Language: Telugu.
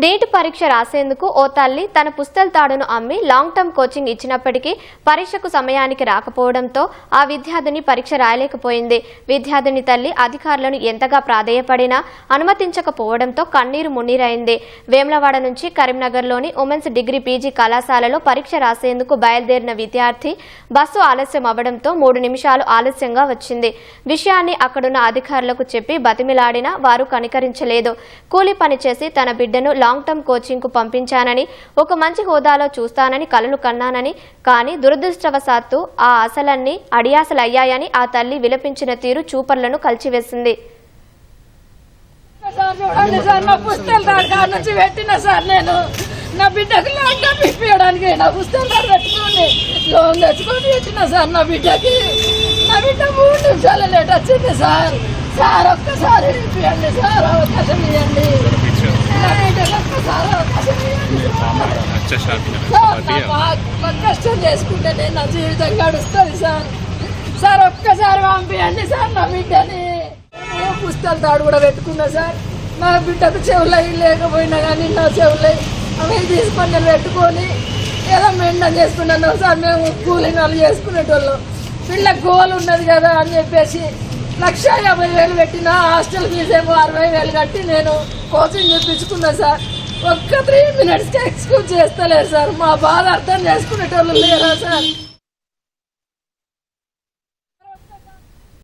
నీట్ పరీక్ష రాసేందుకు ఓ తల్లి తన పుస్తల తాడును అమ్మి లాంగ్ టర్మ్ కోచింగ్ ఇచ్చినప్పటికీ పరీక్షకు సమయానికి రాకపోవడంతో ఆ విద్యార్థిని పరీక్ష రాయలేకపోయింది. విద్యార్థిని తల్లి అధికారులను ఎంతగా ప్రాధేయపడినా అనుమతించకపోవడంతో కన్నీరు మున్నీరైంది. వేములవాడ నుంచి కరీంనగర్లోని ఉమెన్స్ డిగ్రీ పీజీ కళాశాలలో పరీక్ష రాసేందుకు బయలుదేరిన విద్యార్థి బస్సు ఆలస్యం అవ్వడంతో మూడు నిమిషాలు ఆలస్యంగా వచ్చింది. విషయాన్ని అక్కడున్న అధికారులకు చెప్పి బతిమిలాడినా వారు కనికరించలేదు. కూలి పని చేసి తన బిడ్డను లాంగ్ టర్మ్ కోచింగ్కు పంపించానని ఒక మంచి హోదాలో చూస్తానని కలలు కన్నానని కానీ దురదృష్టవశాత్తు ఆ ఆశలన్నీ అడియాసలయ్యాయని ఆ తల్లి విలపించిన తీరు చూపర్లను కలిచివేసింది. చూడండి సార్ నా పుస్తకాలు దాని కాడ నుంచి పెట్టిన సార్ నేను. నా బిడ్డకి లాంగ్ ఇప్పించడానికి నా పుస్తకాలు దాన్ని పెట్టుకోండి లోన్ తెచ్చుకొని పెట్టిన సార్ నా బిడ్డకి. నా బిడ్డ మూడు నిమిషాలు లేట్ వచ్చింది సార్. సార్ ఒక్కసారి ఇప్పియండి సార్ అవకాశం ఇవ్వండి నా బిడ్డకి ఒక్కసారి అవకాశం ఇవ్వండి వచ్చేసారు కష్టం చేసుకుంటేనే నా జీవితం గడుస్తుంది సార్. సార్ ఒక్కసారి పంపించండి సార్ నా బిడ్డని. పుస్తకాలు తాడు కూడా పెట్టుకున్నా సార్. నా బిడ్డకు చెవులు లేకపోయినా కానీ నా చెవులు అవి తీసుకొని పెట్టుకొని ఏదో మెండం చేసుకున్నాను సార్. మేము కూలింగ్ వాళ్ళు చేసుకునేటోళ్ళం. పిల్ల గోల్ ఉన్నది కదా అని చెప్పేసి లక్ష యాభై వేలు పెట్టిన హాస్టల్ ఫీజు ఏమో అరవై వేలు కట్టి నేను కోచింగ్ చెప్పించుకున్నా సార్. ఒక్క త్రీ మినిట్స్కి ఎక్స్క్యూజ్ చేస్తలేదు సార్. మా బాధ అర్థం చేసుకునేటోళ్ళు లేరా సార్?